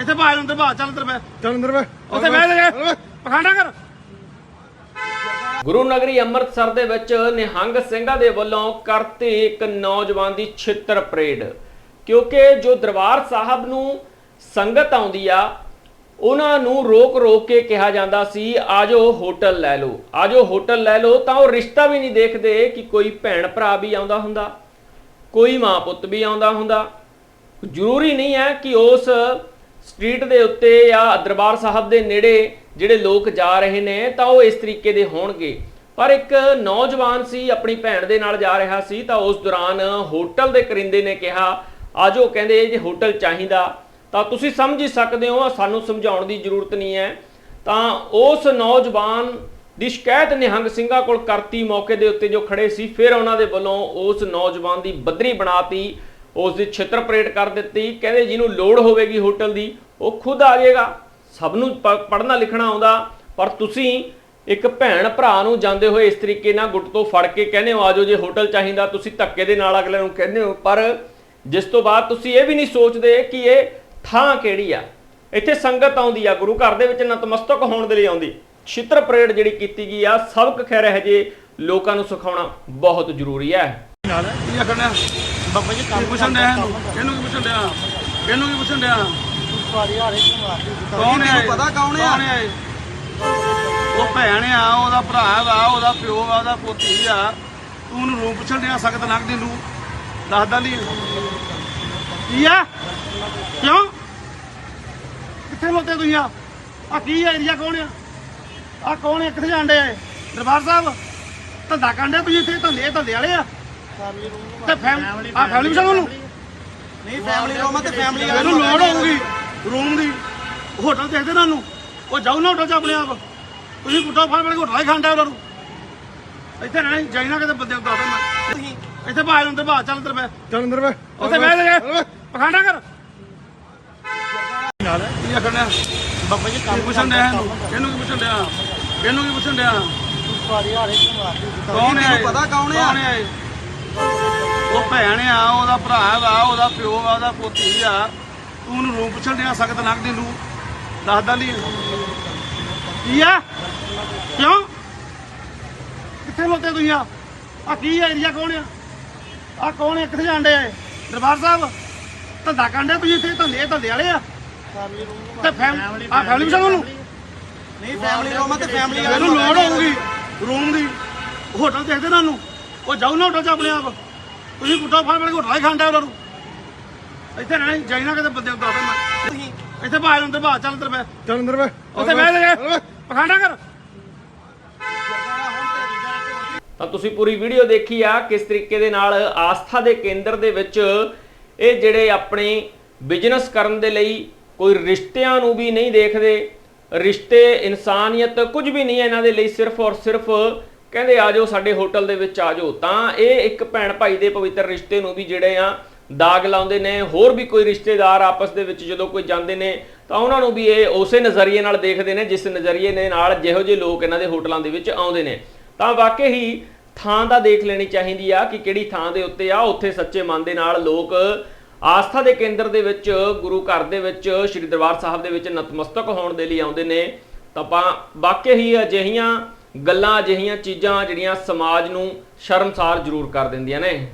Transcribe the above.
ਇੱਥੇ ਬਾਹਰ ਅੰਦਰ ਬਾਹਰ ਚੱਲ ਅੰਦਰ ਬੈ ਚੱਲ ਅੰਦਰ ਵੇ ਉੱਥੇ ਬਹਿ ਜਾ ਪਖਾਂਡਾ ਕਰ। ਗੁਰੂ ਨਗਰੀ ਅੰਮ੍ਰਿਤਸਰ ਦੇ ਵਿੱਚ ਨਿਹੰਗ ਸਿੰਘਾਂ ਦੇ ਵੱਲੋਂ ਕਰਤੀ ਇੱਕ ਨੌਜਵਾਨ ਦੀ ਛਿੱਤਰ ਪਰੇਡ। ਕਿਉਂਕਿ ਜੋ ਦਰਬਾਰ ਸਾਹਿਬ ਨੂੰ ਸੰਗਤ ਆਉਂਦੀ ਆ ਉਹਨਾਂ ਨੂੰ ਰੋਕ ਰੋਕ ਕੇ ਕਿਹਾ ਜਾਂਦਾ ਸੀ ਆਜੋ ਹੋਟਲ ਲੈ ਲਓ। ਆਜੋ ਹੋਟਲ ਲੈ ਲਓ ਤਾਂ ਉਹ ਰਿਸ਼ਤਾ ਵੀ ਨਹੀਂ ਦੇਖਦੇ ਕਿ ਕੋਈ ਭੈਣ ਭਰਾ ਵੀ ਆਉਂਦਾ ਹੁੰਦਾ ਕੋਈ ਮਾਂ ਪੁੱਤ ਵੀ ਆਉਂਦਾ ਹੁੰਦਾ। ਜ਼ਰੂਰੀ ਨਹੀਂ ਹੈ ਕਿ ਉਸ ਸਟਰੀਟ ਦੇ ਉੱਤੇ ਜਾਂ ਦਰਬਾਰ ਸਾਹਿਬ ਦੇ ਨੇੜੇ ਜਿਹੜੇ ਲੋਕ ਜਾ ਰਹੇ ਨੇ, ਤਾਂ ਉਹ ਇਸ ਤਰੀਕੇ ਦੇ ਹੋਣਗੇ। ਪਰ ਇੱਕ ਨੌਜਵਾਨ ਸੀ, ਆਪਣੀ ਭੈਣ ਦੇ ਨਾਲ ਜਾ ਰਿਹਾ ਸੀ, ਤਾਂ ਉਸ ਦੌਰਾਨ ਹੋਟਲ ਦੇ ਕਰਿੰਦੇ ਨੇ ਕਿਹਾ, ਆਜੋ ਕਹਿੰਦੇ, ਜੇ ਹੋਟਲ ਚਾਹੀਦਾ, ਤਾਂ ਤੁਸੀਂ ਸਮਝ ਹੀ ਸਕਦੇ ਹੋ, ਸਾਨੂੰ ਸਮਝਾਉਣ ਦੀ ਜ਼ਰੂਰਤ ਨਹੀਂ ਹੈ। ਤਾਂ ਉਸ ਨੌਜਵਾਨ ਦੀ ਸ਼ਿਕਾਇਤ ਨਿਹੰਗ ਸਿੰਘਾਂ ਕੋਲ ਕਰਤੀ ਮੌਕੇ ਦੇ ਉੱਤੇ ਜੋ ਖੜੇ ਸੀ, ਫਿਰ ਉਹਨਾਂ ਦੇ ਵੱਲੋਂ ਉਸ ਨੌਜਵਾਨ ਦੀ ਬੱਦਰੀ ਬਣਾਤੀ। ਉਸ ਦੀ ਛਿੱਤਰ ਪਰੇਡ ਕਰ ਦਿੱਤੀ, ਕਹਿੰਦੇ ਜਿਹਨੂੰ ਲੋੜ ਹੋਵੇਗੀ ਹੋਟਲ ਦੀ, ਉਹ ਖੁਦ ਆ ਜਾਏਗਾ। ਸਭ ਨੂੰ ਪੜ੍ਹਨਾ ਲਿਖਣਾ ਆਉਂਦਾ, ਪਰ ਤੁਸੀਂ ਇੱਕ ਭੈਣ ਭਰਾ ਨੂੰ ਜਾਂਦੇ ਹੋਏ ਇਸ ਤਰੀਕੇ ਨਾਲ ਗੁੱਟ ਤੋਂ ਫੜ ਕੇ ਕਹਿੰਦੇ ਹੋ ਆਜੋ ਜੇ ਹੋਟਲ ਚਾਹੀਦਾ, ਤੁਸੀਂ ਧੱਕੇ ਦੇ ਨਾਲ ਅਗਲੇ ਨੂੰ ਕਹਿੰਦੇ ਹੋ। ਪਰ ਜਿਸ ਤੋਂ ਬਾਅਦ ਤੁਸੀਂ ਇਹ ਵੀ ਨਹੀਂ ਸੋਚਦੇ ਕਿ ਇਹ ਥਾਂ ਕਿਹੜੀ ਆ। ਇੱਥੇ ਸੰਗਤ ਆਉਂਦੀ ਆ, ਗੁਰੂ ਘਰ ਦੇ ਵਿੱਚ ਨਤਮਸਤਕ ਹੋਣ ਦੇ ਲਈ ਆਉਂਦੀ। ਛਿੱਤਰ ਪਰੇਡ ਜਿਹੜੀ ਕੀਤੀ ਗਈ ਆ, ਸਬਕ ਖੈਰ ਇਹ ਜੇ ਲੋਕਾਂ ਨੂੰ ਸਿਖਾਉਣਾ ਬਹੁਤ ਜ਼ਰੂਰੀ ਹੈ। ਨਾਲ ਕੀ ਆਖਣਾ ਬਾਬਾ ਜੀ ਕੰਮ ਪੁੱਛਣ ਡਿਆ ਇਹਨੂੰ? ਇਹਨੂੰ ਕੀ ਪੁੱਛਣ ਡਿਆ? ਇਹਨੂੰ ਕੀ ਪੁੱਛਣ ਡਿਆ? ਕੌਣ ਹੈ ਪਤਾ ਕੌਣ ਆ? ਹੈ ਇਹ? ਉਹ ਭੈਣ ਆ ਉਹਦਾ ਭਰਾ ਉਹਦਾ ਪਿਓ ਵਾ ਉਹਦਾ ਪੋਤੀ ਆ। ਤੂੰ ਉਹਨੂੰ ਰੂਪ ਪੁੱਛਣ ਡਿਆ ਸਖਤ ਨੱਕ ਦੀ ਨੂੰ ਦੱਸਦਾ ਕੀ ਆ? ਕਿਉਂ? ਕਿੱਥੇ ਮੋਤੇ ਤੁਸੀਂ ਆ? ਆ ਕੀ ਏਰੀਆ ਕੌਣ ਆ? ਆ ਕੌਣ ਆ? ਕਿੱਥੇ ਜਾਂਦੇ ਆ? ਦਰਬਾਰ ਸਾਹਿਬ ਧੰਦਾ ਕਰਦੇ ਤੁਸੀਂ ਇੱਥੇ ਧੰਦੇ ਧੰਦੇ ਵਾਲੇ ਆ? ਤੇ ਫੈਮਿਲੀ ਆ ਫੈਮਿਲੀ ਵਿੱਚ ਉਹਨੂੰ ਨਹੀਂ ਫੈਮਿਲੀ ਰੂਮ ਤੇ ਫੈਮਿਲੀ ਇਹਨੂੰ ਲੋੜ ਹੋਊਗੀ ਰੂਮ ਦੀ। ਹੋਟਲ ਦੇਖਦੇ ਨਾ ਨੂੰ ਉਹ ਜਾਊ ਨਾ ਹੋਟਲ ਚ ਆਪਣੇ ਆਪ। ਤੁਸੀਂ ਕੁੱਟਾ ਫੜ ਫੜ ਕੇ ਹੋਟਲ ਹੀ ਖਾਂਦਾ ਉਹਨਾਂ ਨੂੰ। ਇੱਥੇ ਰਹਿਣਾ ਨੀ, ਜਾਈ ਨਾ ਕਿਤੇ ਬੰਦੇ ਨੂੰ ਦੱਸ ਮੈਂ। ਇੱਥੇ ਬਾਹਰ ਅੰਦਰ ਬਾਹਰ ਚੱਲ ਅੰਦਰ ਬੈ ਚੱਲ ਅੰਦਰ ਵੇ ਉੱਥੇ ਬਹਿ ਜਾ ਪਖਾਂਡਾ ਕਰ। ਨਾਲ ਕੀ ਆਖਣਾ ਬਾਬਾ ਜੀ ਕੰਮ ਪੁੱਛਣ ਡਿਆ ਇਹਨੂੰ? ਕੀ ਪੁੱਛਣ ਡਿਆ? ਇਹਨੂੰ ਕੀ ਪੁੱਛਣ ਡਿਆ? ਕੌਣ ਹੈ? ਪਤਾ ਕੌਣ ਹੈ ਇਹ? ਉਹ ਭੈਣ ਆ ਉਹਦਾ ਭਰਾ ਵਾ ਉਹਦਾ ਪਿਓ ਵਾ ਉਹਦਾ ਪੋਤੀ ਆ। ਤੂੰ ਉਹਨੂੰ ਰੂਪ ਪੁੱਛਣ ਡਿਆ ਸਖਤ ਨੱਕ ਦੀ ਨੂੰ। ਦੱਸਦਾ ਲਈ ਕੀ ਆ? ਕਿਉਂ? ਕਿੱਥੇ ਮੋਤੇ ਤੁਸੀਂ ਆ? ਆ ਕੀ ਏਰੀਆ ਕੌਣ ਆ? ਆ ਕੌਣ ਆ? ਕਿੱਥੇ ਜਾਂਦੇ ਆ? ਦਰਬਾਰ ਸਾਹਿਬ ਧੰਦਾ ਕਰਦੇ ਤੁਸੀਂ ਇੱਥੇ? ਧੰਦੇ ਧੰਦੇ ਵਾਲੇ ਆ। ਤੇ ਫੈਮਿਲੀ ਆ ਫੈਮਿਲੀ ਵਿੱਚ ਉਹਨੂੰ ਨਹੀਂ ਫੈਮਿਲੀ ਰੂਮ ਤੇ ਫੈਮਿਲੀ ਇਹਨੂੰ ਲੋੜ ਹੋਊਗੀ। ਰੂਮ ਦੀ। ਹੋਟਲ ਦੇਖਦੇ ਨਾ ਨੂੰ ਉਹ ਜਾਊ ਨਾ ਹੋਟਲ ਚ ਆਪਣੇ ਆਪ। ਤੁਸੀਂ ਕੁੱਟਾ ਫੜ ਫੜ ਕੇ ਹੋਟਲ ਹੀ ਖਾਂਦਾ ਉਹਨਾਂ ਨੂੰ। ਇੱਥੇ ਨੀ, ਜਾਈ ਨਾ ਕਿਤੇ ਬੰਦੇ ਨੂੰ ਦੱਸ ਮੈਂ ਇੱਥੇ ਬਾਹਰ ਅੰਦਰ ਬਾਹਰ ਚੱਲ ਅੰਦਰ ਬੈ ਚੱਲ ਅੰਦਰ ਵੇ ਉੱਥੇ ਬਹਿ ਜਾ ਪਖਾਂਡਾ ਕਰ। ਤਾਂ ਤੁਸੀਂ ਪੂਰੀ ਵੀਡੀਓ ਦੇਖੀ ਆ ਕਿਸ ਤਰੀਕੇ ਦੇ ਨਾਲ ਆਸਥਾ ਦੇ ਕੇਂਦਰ ਦੇ ਵਿੱਚ ਇਹ ਜਿਹੜੇ ਆਪਣੇ ਬਿਜ਼ਨਸ ਕਰਨ ਦੇ ਲਈ ਕੋਈ ਰਿਸ਼ਤਿਆਂ ਨੂੰ ਵੀ ਨਹੀਂ ਦੇਖਦੇ ਰਿਸ਼ਤੇ ਇਨਸਾਨੀਅਤ ਕੁਝ ਵੀ ਨਹੀਂ ਹੈ ਇਹਨਾਂ ਦੇ ਲਈ ਸਿਰਫ ਔਰ ਸਿਰਫ ਕਹਿੰਦੇ ਆ ਜਾਓ, ਸਾਡੇ ਹੋਟਲ ਦੇ ਵਿੱਚ ਆ ਜਾਓ। ਤਾਂ ਇਹ ਇੱਕ ਭੈਣ ਭਾਈ ਦੇ ਪਵਿੱਤਰ ਰਿਸ਼ਤੇ ਨੂੰ ਵੀ ਜਿਹੜੇ ਆ ਦਾਗ ਲਾਉਂਦੇ ਨੇ। ਹੋਰ ਵੀ ਕੋਈ ਰਿਸ਼ਤੇਦਾਰ ਆਪਸ ਦੇ ਵਿੱਚ ਜਦੋਂ ਕੋਈ ਜਾਂਦੇ ਨੇ, ਤਾਂ ਉਹਨਾਂ ਨੂੰ ਵੀ ਇਹ ਉਸੇ ਨਜ਼ਰੀਏ ਨਾਲ ਦੇਖਦੇ ਨੇ, ਜਿਸ ਨਜ਼ਰੀਏ ਦੇ ਨਾਲ ਜਿਹੋ ਜਿਹੇ ਲੋਕ ਇਹਨਾਂ ਦੇ ਹੋਟਲਾਂ ਦੇ ਵਿੱਚ ਆਉਂਦੇ ਨੇ। ਤਾਂ ਵਾਕਈ ਹੀ ਥਾਂ ਦਾ ਦੇਖ ਲੈਣੀ ਚਾਹੀਦੀ ਆ ਕਿ ਕਿਹੜੀ ਥਾਂ ਦੇ ਉੱਤੇ ਆ, ਉੱਥੇ ਸੱਚੇ ਮਨ ਦੇ ਨਾਲ ਲੋਕ ਆਸਥਾ ਦੇ ਕੇਂਦਰ ਦੇ ਵਿੱਚ, ਗੁਰੂ ਘਰ ਦੇ ਵਿੱਚ, ਸ੍ਰੀ ਦਰਬਾਰ ਸਾਹਿਬ ਦੇ ਵਿੱਚ ਨਤਮਸਤਕ ਹੋਣ ਦੇ ਲਈ ਆਉਂਦੇ ਨੇ। ਤਾਂ ਆਪਾਂ ਵਾਕਈ ਹੀ ਅਜਿਹੀਆਂ ਗੱਲਾਂ ਅਜਿਹੀਆਂ ਚੀਜ਼ਾਂ ਜਿਹੜੀਆਂ ਸਮਾਜ ਨੂੰ ਸ਼ਰਮਸਾਰ ਜ਼ਰੂਰ ਕਰ ਦਿੰਦੀਆਂ ਨੇ।